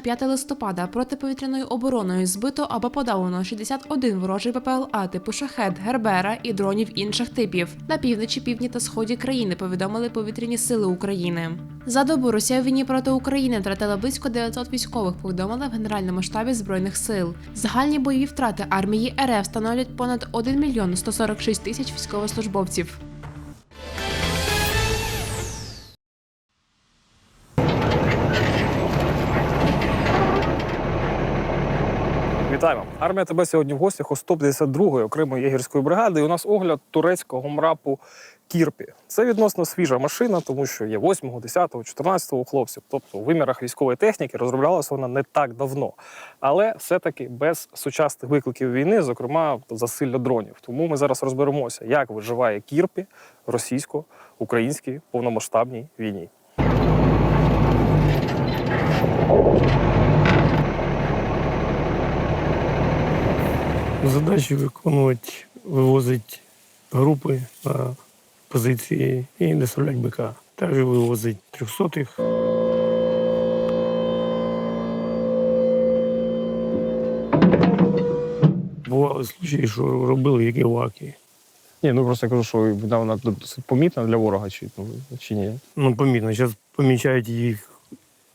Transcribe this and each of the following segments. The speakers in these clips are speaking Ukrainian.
на 5 листопада протиповітряною обороною збито або подавлено 61 ворожий ППЛА типу шахет, гербера і дронів інших типів. На півночі, півдні та сході країни повідомили повітряні сили України. За добу Росія в війні проти України втратила близько 900 військових. Повідомили в Генеральному штабі збройних сил. Загальні бойові втрати армії РФ становлять понад 1 мільйон 146 тисяч військовослужбовців. Вітаємо! Армія тебе сьогодні в гостях у 152-ї окремої єгерської бригади. І у нас огляд турецького мрапу Кірпі. Це відносно свіжа машина, тому що є 8-го, 10-го, 14-го хлопців. Тобто у вимірах військової техніки розроблялася вона не так давно. Але все-таки без сучасних викликів війни, зокрема засилля дронів. Тому ми зараз розберемося, як виживає Кірпі російсько-українській повномасштабній війні. Задачі виконувати, вивозити групи на позиції і доставляти БК. Також вивозить трьохсотих. Бували случаї, що робили які ваки. Ні, ну просто я кажу, що вона, вона досить помітна для ворога, чи, ну, чи ні. Ну, помітно, зараз помічають їх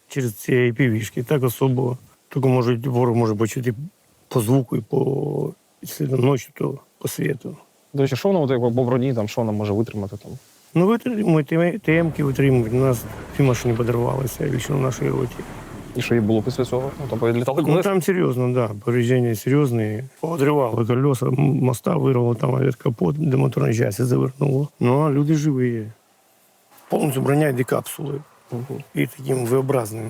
через ці IPV-шки. Так особо. Тільки можуть, ворог може почути по звуку і по якщо ночі, то по світу. До речі, що воно по броні, там, що вона може витримати там? Ну, витримують, ТМ-ки витримують. У нас дві машини подорвалися лично в нашій роті. І що їй було після цього? Ну, там повідлітали Ну, там серйозно, да, повреждення серйозні. Подривали колеса, моста вирвало, там авіат капот, де моторна частина завернуло. Ну, а люди живі. Повністю броня йде капсулою. Мгм. І таким V-образним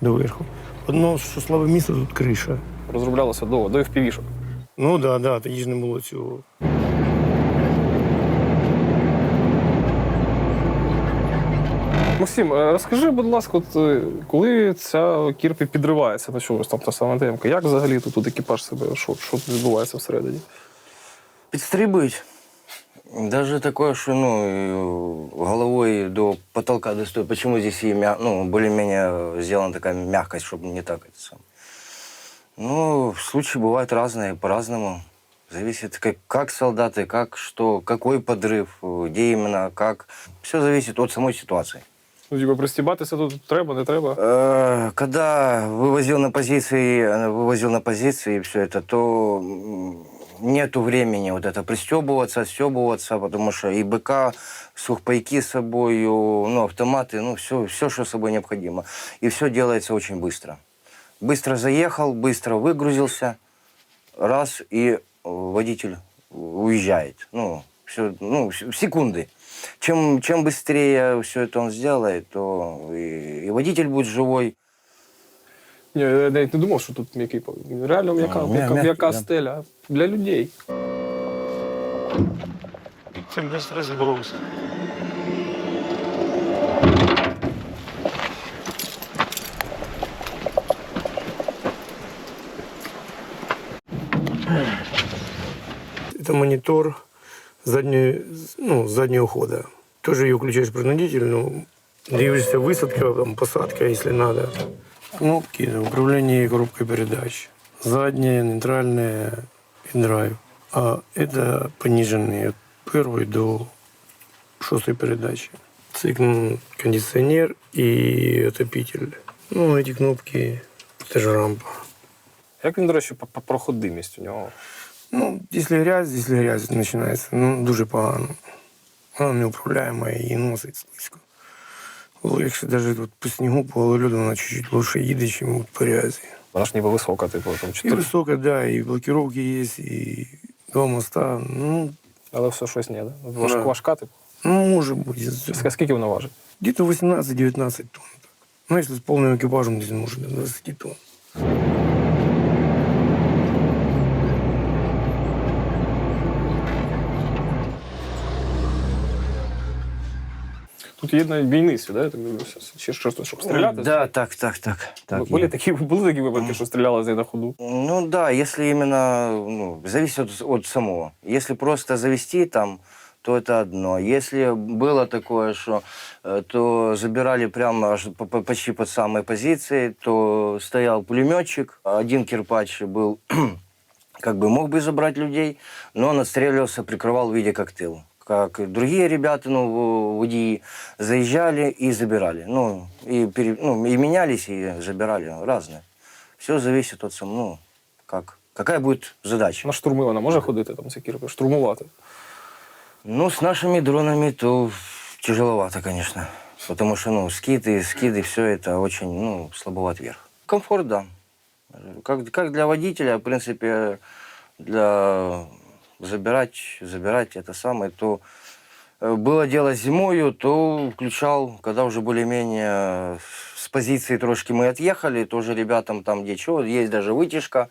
доверху. Одно, що слабе місце, тут криша. Розроблялося до, до FPV-шок. Ну так, да, да, тоді ж не було цього. Максим, е, розкажи, будь ласка, от, е, коли ця кірпі підривається на чогось, там та сама темка, як взагалі тут, тут екіпаж себе, що, що тут відбувається всередині? Підстрибують. Даже такое, что ну, и головой до потолка достает. Почему здесь и мя- ну, более-менее сделана такая мягкость, чтобы не так это сам. Ну, случаи бывают разные, по-разному. Зависит, как, как солдаты, как что, какой подрыв, э, где именно, как. Все зависит от самой ситуации. Ну, типу, пристібатися тут треба, не треба. Э, Когда вывозил на позиции, э, вывозил на позиции все это, то м, нету времени вот это пристебываться, отстебываться, потому что и БК, сухпайки с собой, ну, автоматы, ну, все, все, что с собой необходимо. И все делается очень быстро. Быстро заехал, быстро выгрузился, раз, и э, водитель уезжает. Ну, все, ну, секунды. Чем, чем быстрее все это он сделает, то и, и водитель будет живой. Ні, я навіть не думав, що тут м'який пол- Реально м'яка, А, м'я- м'яка, м'який, м'яка да. стеля для людей. Це без стрес зброс. Это монитор задней, ну, заднего хода. Тоже ее включаешь принудительно. Дивишься высадка, там, посадка, если надо. Кнопки, да, управление коробкой передач. Задняя, нейтральная и драйв. А это пониженные от первой до шестой передачи. Цикл кондиционер и отопитель. Ну, эти кнопки, это же рампа. Як він, до речі, по, по проходимість у нього? Ну, якщо грязь, якщо грязь починається, ну дуже погано. Вона неуправляема і носить слизько. Якщо навіть от по снігу, по гололеду, вона чуть-чуть лучше їде, ніж от по рязі. Вона ж ніби висока, типу, там І 4. висока, да, і блокировки є, і два моста. Ну, Але все щось ні, да? Важ, Да. Важка, типу. ну може бути. Ск- Скільки вона важить? Где-то 18-19 тонн. Так. Ну, если с полным экипажем, здесь может до 20 тонн. Тут є навіть бійниці, да? я так дивлюся. Чи щось, щоб стріляти? Да, так, так, так. так були, є. такі, були такі випадки, що стріляли з неї на ходу. Ну да, если именно, ну, зависит от, от самого. Если просто завести там, то это одно. Если было такое, что э, то забирали прямо аж по- по- почти под самой позиции, то стоял пулеметчик, один кирпач был, как бы мог бы забрать людей, но он отстреливался, прикрывал в виде как тыл. Как и другие ребята, ну, в УДИ, заезжали и забирали. Ну, и, пере- ну, и менялись, и забирали. Разные. Все зависит от сам, ну, как, какая будет задача. На штурми вона може ходити там кірпи, штурмувати. Ну, с нашими дронами то тяжеловато, конечно. Потому что, ну, скиды, скиды, все это очень, ну, слабоват вверх. Комфорт, да. Как, как для водителя, в принципе, для забирать, забирать это самое, то э, было дело зимою, то включал, когда уже более-менее с позиции трошки мы отъехали, тоже ребятам там где что, есть даже вытяжка.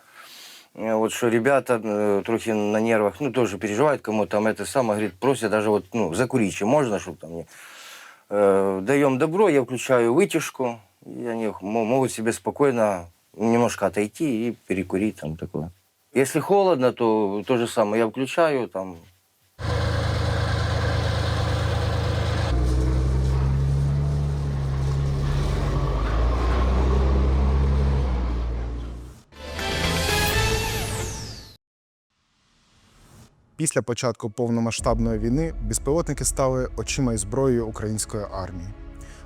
Э, Вот что ребята э, трохи на нервах, ну, тоже переживают, кому там это самое, говорит, просят даже вот, ну, закурить, можно, чтобы там не... Э, даем добро, я включаю вытяжку, и они мо- могут себе спокойно немножко отойти и перекурить там такое. Если холодно, то то же самое, я включаю там, Після початку повномасштабної війни безпілотники стали очима і зброєю української армії.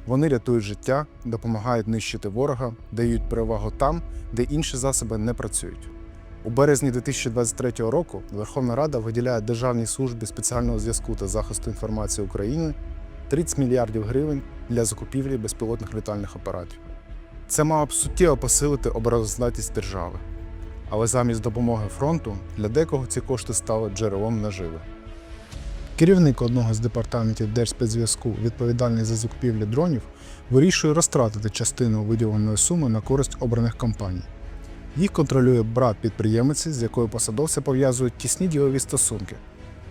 Вони рятують життя, допомагають нищити ворога, дають перевагу там, де інші засоби не працюють. У березні 2023 року Верховна Рада виділяє Державній службі спеціального зв'язку та захисту інформації України 30 мільярдів гривень для закупівлі безпілотних літальних апаратів. Це мало б суттєво посилити обороноздатність держави. Але замість допомоги фронту для декого ці кошти стали джерелом наживи. Керівник одного з департаментів Держспецзв'язку, відповідальний за закупівлю дронів, вирішує розтратити частину виділеної суми на користь обраних компаній. Їх контролює брат підприємиці, з якою посадовці пов'язують тісні ділові стосунки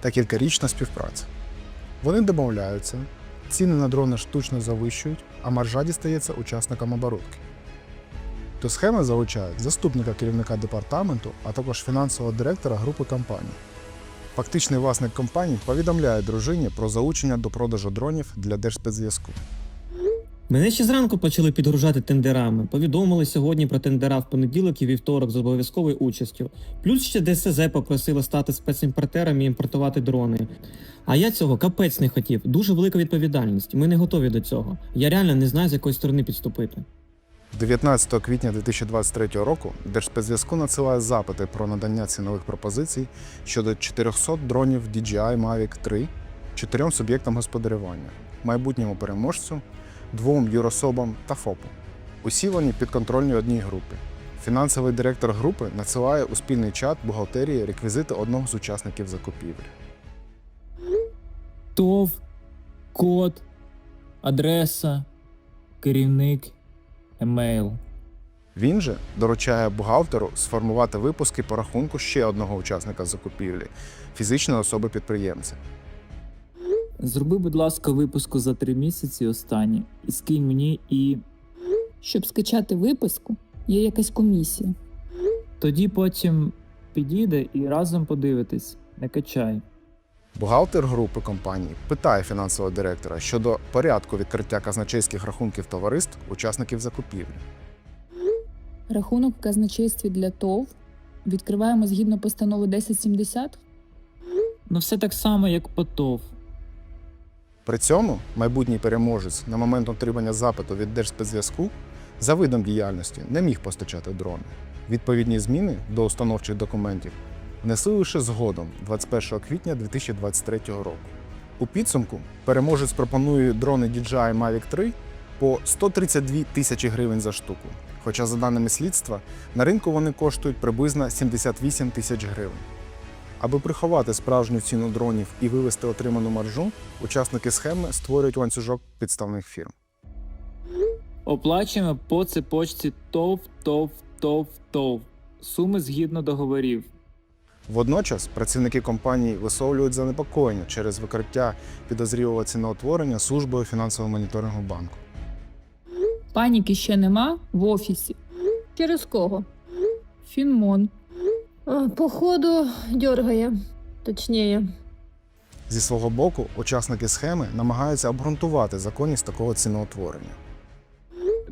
та кількарічна співпраця. Вони домовляються, ціни на дрони штучно завищують, а маржа дістається учасникам оборудки. До схеми залучають заступника керівника департаменту, а також фінансового директора групи компаній. Фактичний власник компанії повідомляє дружині про залучення до продажу дронів для Держспецзв'язку. Мене ще зранку почали підгружати тендерами. Повідомили сьогодні про тендера в понеділок і вівторок з обов'язковою участю. Плюс ще ДСЗ попросило стати спецімпортером і імпортувати дрони. А я цього капець не хотів. Дуже велика відповідальність. Ми не готові до цього. Я реально не знаю, з якої сторони підступити. 19 квітня 2023 року Держспецзв'язку надсилає запити про надання цінових пропозицій щодо 400 дронів DJI Mavic 3 чотирьом суб'єктам господарювання, майбутньому переможцю, двом юрособам та ФОПу. Усі вони підконтрольні одній групі. Фінансовий директор групи надсилає у спільний чат бухгалтерії реквізити одного з учасників закупівлі. ТОВ, код, адреса, керівник, емейл. Він же доручає бухгалтеру сформувати випуски по рахунку ще одного учасника закупівлі фізичної особи підприємця. Зроби, будь ласка, випуску за три місяці останні і скинь мені і. Щоб скачати виписку, є якась комісія. Тоді потім підійде і разом подивитись, не качай. Бухгалтер групи компанії питає фінансового директора щодо порядку відкриття казначейських рахунків товариств учасників закупівлі. Рахунок в казначействі для ТОВ відкриваємо згідно постанови 1070. Ну все так само, як по ТОВ. При цьому майбутній переможець на момент отримання запиту від Держспецзв'язку за видом діяльності не міг постачати дрони. Відповідні зміни до установчих документів внесли лише згодом 21 квітня 2023 року. У підсумку переможець пропонує дрони DJI Mavic 3 по 132 тисячі гривень за штуку. Хоча, за даними слідства, на ринку вони коштують приблизно 78 тисяч гривень. Аби приховати справжню ціну дронів і вивести отриману маржу, учасники схеми створюють ланцюжок підставних фірм. Оплачуємо по цепочці ТОВ, ТОВ, ТОВ, ТОВ. Суми згідно договорів. Водночас працівники компанії висловлюють занепокоєння через викриття підозрілого ціноутворення службою фінансового моніторингу банку. Паніки ще нема в офісі. Через кого? Фінмон. А, Походу, дергає. Точніше. Зі свого боку, учасники схеми намагаються обґрунтувати законність такого ціноутворення.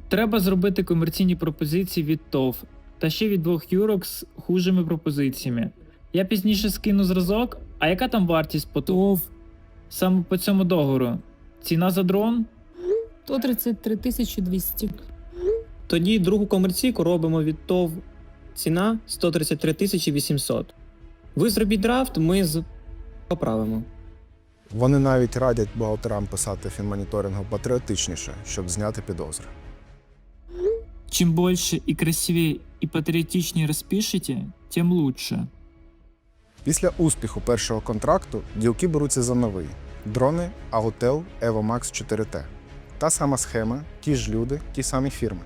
Треба зробити комерційні пропозиції від ТОВ та ще від двох юрок з хужими пропозиціями. Я пізніше скину зразок, а яка там вартість по ТОВ? Саме по цьому договору? Ціна за дрон? 133 тисячі 200. Тоді другу комерційку робимо від ТОВ. Ціна 133 тисячі 800. Ви зробіть драфт, ми з... поправимо. Вони навіть радять бухгалтерам писати фінмоніторингу патріотичніше, щоб зняти підозри. Чим більше і красивее, і патріотичніше розпишете, тим лучше. Після успіху першого контракту ділки беруться за новий дрони Autel Evo Max 4T. Та сама схема, ті ж люди, ті самі фірми.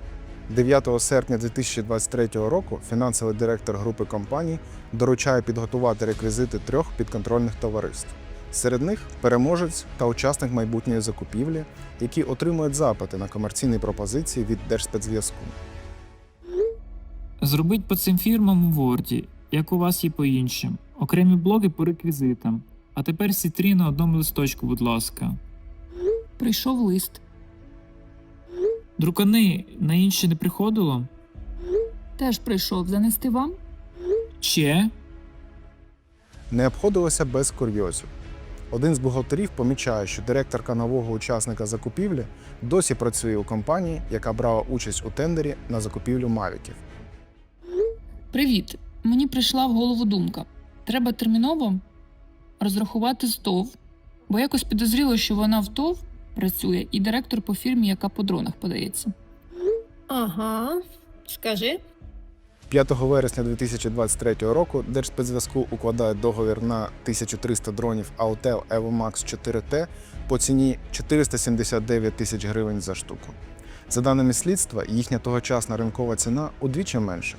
9 серпня 2023 року фінансовий директор групи компаній доручає підготувати реквізити трьох підконтрольних товариств. Серед них переможець та учасник майбутньої закупівлі, які отримують запити на комерційні пропозиції від Держспецзв'язку. Зробить по цим фірмам у Word, як у вас є по іншим. Окремі блоки по реквізитам. А тепер всі три на одному листочку, будь ласка. Прийшов лист. Друкани на інші не приходило? Теж прийшов занести вам. Ще? Не обходилося без курйозів. Один з бухгалтерів помічає, що директорка нового учасника закупівлі досі працює у компанії, яка брала участь у тендері на закупівлю мавіків. Привіт. Мені прийшла в голову думка. Треба терміново розрахувати з ТОВ, бо якось підозріло, що вона в ТОВ працює і директор по фірмі, яка по дронах подається. Ага. Скажи. 5 вересня 2023 року Держспецзв'язку укладає договір на 1300 дронів Autel Evo Max 4T по ціні 479 тисяч гривень за штуку. За даними слідства, їхня тогочасна ринкова ціна удвічі менша.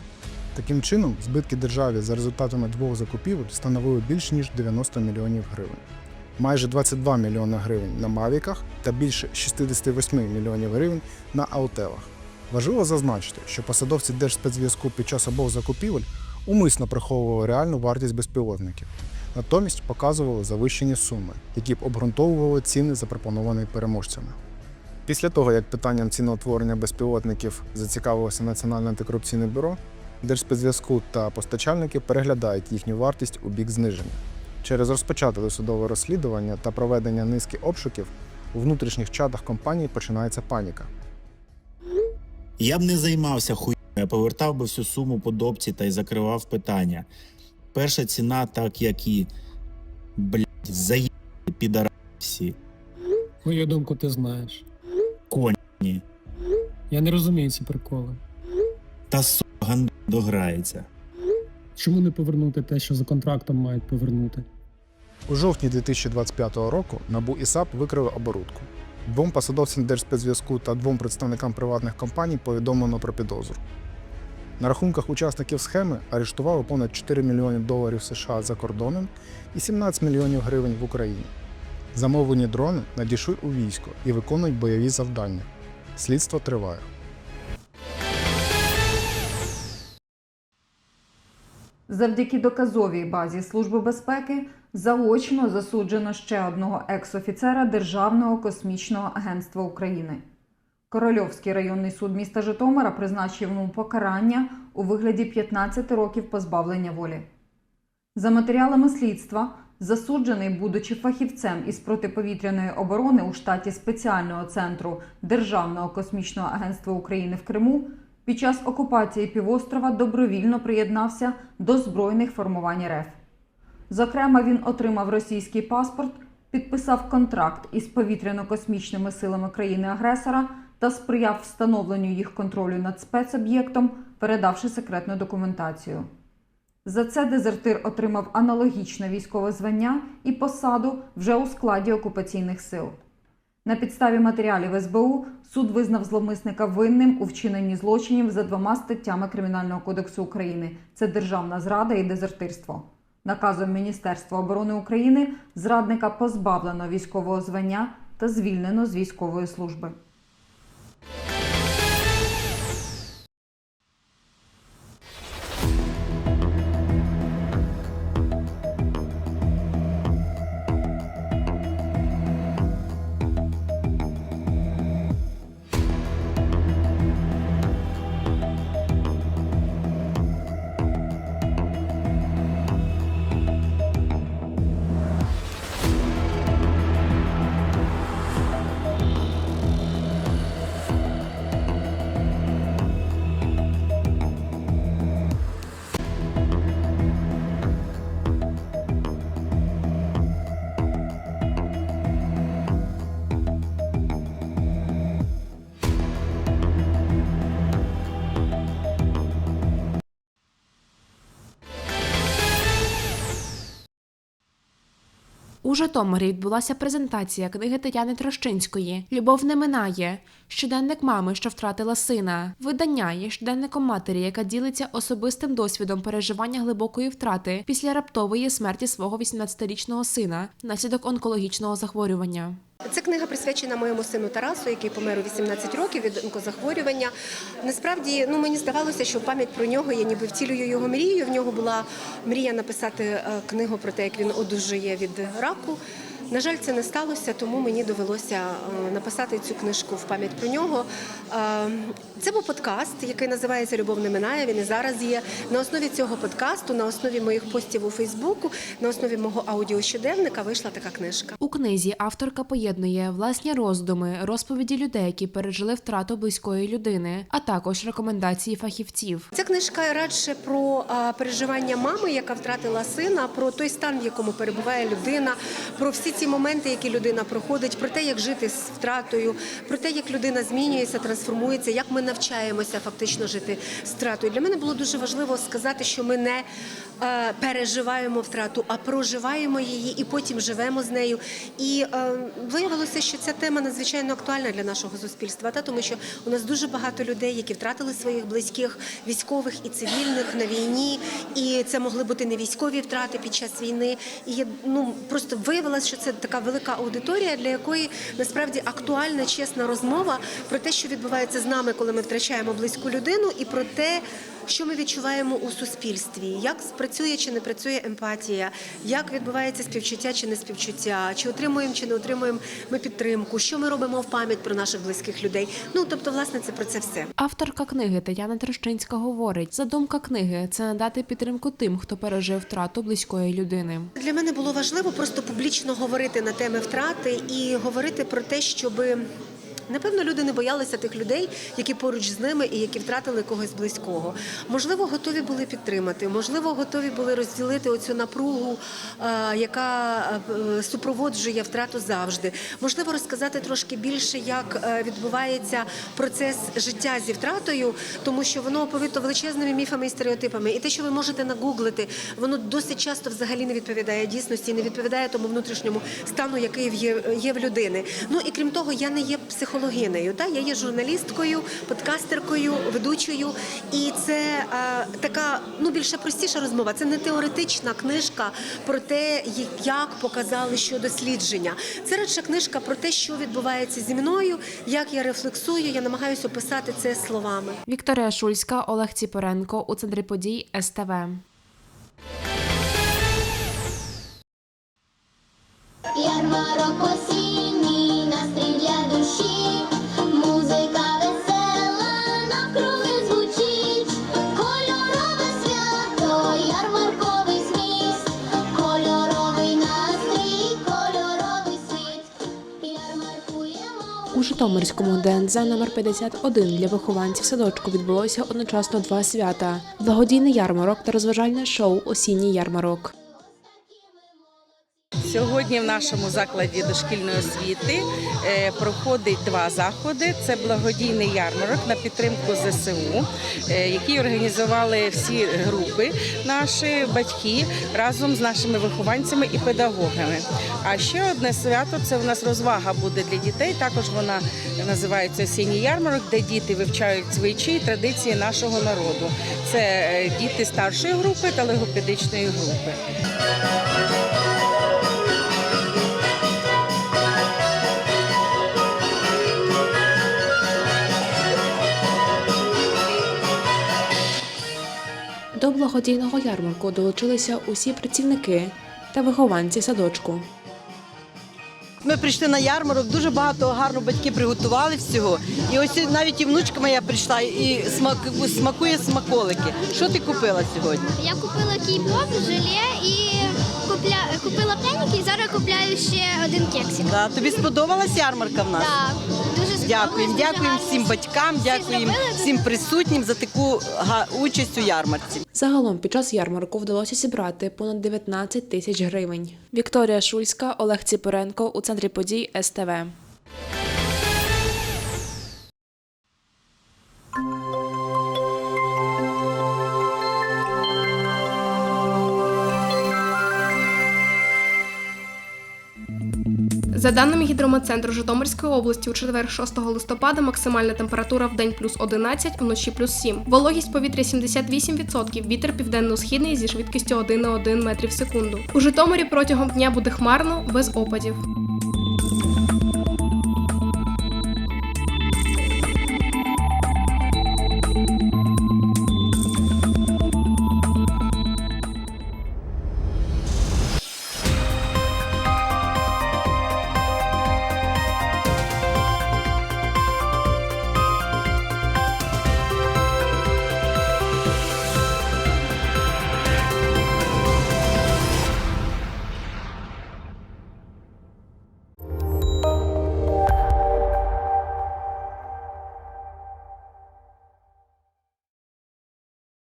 Таким чином, збитки державі за результатами двох закупівель становили більш ніж 90 мільйонів гривень. Майже 22 мільйони гривень на Мавіках та більше 68 мільйонів гривень на Аутелах. Важливо зазначити, що посадовці Держспецзв'язку під час обох закупівель умисно приховували реальну вартість безпілотників, натомість показували завищені суми, які б обґрунтовували ціни, запропоновані переможцями. Після того, як питанням ціноутворення безпілотників зацікавилося Національне антикорупційне бюро, Держспецзв'язку та постачальники переглядають їхню вартість у бік зниження. Через розпочате досудове розслідування та проведення низки обшуків у внутрішніх чатах компанії починається паніка. Я б не займався хуйнею, я повертав би всю суму по допці та й закривав питання. Перша ціна, так як і блядь, заїбали підара всі. Мою думку ти знаєш. Коні. Я не розумію ці приколи. Та сука гандон дограється. Чому не повернути те, що за контрактом мають повернути? У жовтні 2025 року НАБУ і САП викрили оборудку. Двом посадовцям Держспецзв'язку та двом представникам приватних компаній повідомлено про підозру. На рахунках учасників схеми арештували понад 4 мільйони доларів США за кордоном і 17 мільйонів гривень в Україні. Замовлені дрони надійшли у військо і виконують бойові завдання. Слідство триває. Завдяки доказовій базі Служби безпеки заочно засуджено ще одного екс-офіцера Державного космічного агентства України. Корольовський районний суд міста Житомира призначив йому покарання у вигляді 15 років позбавлення волі. За матеріалами слідства, засуджений, будучи фахівцем із протиповітряної оборони у штаті спеціального центру Державного космічного агентства України в Криму, під час окупації півострова добровільно приєднався до збройних формувань РФ. Зокрема, він отримав російський паспорт, підписав контракт із повітряно-космічними силами країни-агресора та сприяв встановленню їх контролю над спецоб'єктом, передавши секретну документацію. За це дезертир отримав аналогічне військове звання і посаду вже у складі окупаційних сил. На підставі матеріалів СБУ суд визнав зловмисника винним у вчиненні злочинів за двома статтями Кримінального кодексу України: це державна зрада і дезертирство. Наказом Міністерства оборони України зрадника позбавлено військового звання та звільнено з військової служби. У Житомирі відбулася презентація книги Тетяни Трощинської Любов не минає. Щоденник мами, що втратила сина. Видання є щоденником матері, яка ділиться особистим досвідом переживання глибокої втрати після раптової смерті свого 18-річного сина внаслідок онкологічного захворювання. Ця книга присвячена моєму сину Тарасу, який помер у 18 років від онкозахворювання. Насправді, ну мені здавалося, що пам'ять про нього я ніби втілюю його мрію. В нього була мрія написати е, книгу про те, як він одужує від раку. На жаль, це не сталося, тому мені довелося е, написати цю книжку в пам'ять про нього. Е, Це був подкаст, який називається Любов не минає. Він і зараз є. На основі цього подкасту, на основі моїх постів у Фейсбуку, на основі мого аудіощоденника вийшла така книжка. У книзі авторка поєднує власні роздуми, розповіді людей, які пережили втрату близької людини, а також рекомендації фахівців. Ця книжка радше про переживання мами, яка втратила сина, про той стан, в якому перебуває людина, про всі ці моменти, які людина проходить, про те, як жити з втратою, про те, як людина змінюється, трансформується, як ми навчаємося фактично жити з втратою. Для мене було дуже важливо сказати, що ми не е, переживаємо втрату, а проживаємо її і потім живемо з нею. І е, виявилося, що ця тема надзвичайно актуальна для нашого суспільства, та тому що у нас дуже багато людей, які втратили своїх близьких, військових і цивільних на війні, і це могли бути не військові втрати під час війни. І ну просто виявилося, що це така велика аудиторія, для якої насправді актуальна чесна розмова про те, що відбувається з нами, коли ми втрачаємо близьку людину, і про те. Що ми відчуваємо у суспільстві? Як спрацює чи не працює емпатія? Як відбувається співчуття чи не співчуття? Чи отримуємо чи не отримуємо ми підтримку? Що ми робимо в пам'ять про наших близьких людей? Ну тобто, власне, це про це все. Авторка книги Тетяна Трощинська говорить: задумка книги це надати підтримку тим, хто пережив втрату близької людини. Для мене було важливо просто публічно говорити на теми втрати і говорити про те, щоби. Напевно, люди не боялися тих людей, які поруч з ними і які втратили когось близького. Можливо, готові були підтримати, можливо, готові були розділити оцю напругу, е, яка е, супроводжує втрату завжди. Можливо, розказати трошки більше, як е, відбувається процес життя зі втратою, тому що воно оповито величезними міфами і стереотипами. І те, що ви можете нагуглити, воно досить часто взагалі не відповідає дійсності, не відповідає тому внутрішньому стану, який є, в людини. Ну і крім того, я не є психологинею. Та я є журналісткою, подкастеркою, ведучою, і це е, така ну більше простіша розмова. Це не теоретична книжка про те, як показали що дослідження. Це радше книжка про те, що відбувається зі мною, як я рефлексую. Я намагаюся описати це словами. Вікторія Шульська, Олег Ціпоренко у центрі подій СТВ. Ярмарок осінній, Житомирському ДНЗ номер 51 для вихованців садочку відбулося одночасно два свята: благодійний ярмарок та розважальне шоу Осінній ярмарок. Сьогодні в нашому закладі дошкільної освіти е, проходить два заходи. Це благодійний ярмарок на підтримку ЗСУ, е, який організували всі групи, наші батьки разом з нашими вихованцями і педагогами. А ще одне свято це у нас розвага буде для дітей. Також вона називається осінній ярмарок, де діти вивчають звичаї і традиції нашого народу. Це е, діти старшої групи та логопедичної групи. До благодійного ярмарку долучилися усі працівники та вихованці садочку. Ми прийшли на ярмарок, дуже багато гарно батьки приготували всього. І ось навіть і внучка моя прийшла і смак, смакує смаколики. Що ти купила сьогодні? Я купила кей-поп, желе і купля... купила пряники і зараз купляю ще один кексик. Да, тобі сподобалась ярмарка в нас? Так, сподобалось, Дякуємо, дякуємо всім батькам, дякуємо всім присутнім за таку га- участь у ярмарці. Загалом під час ярмарку вдалося зібрати понад 19 тисяч гривень. Вікторія Шульська, Олег Ціпоренко у центрі подій СТВ. За даними гідрометцентру Житомирської області, у четвер 6 листопада максимальна температура в день плюс 11, вночі плюс 7. Вологість повітря 78%, вітер південно-східний зі швидкістю 1,1 метрів в секунду. У Житомирі протягом дня буде хмарно, без опадів.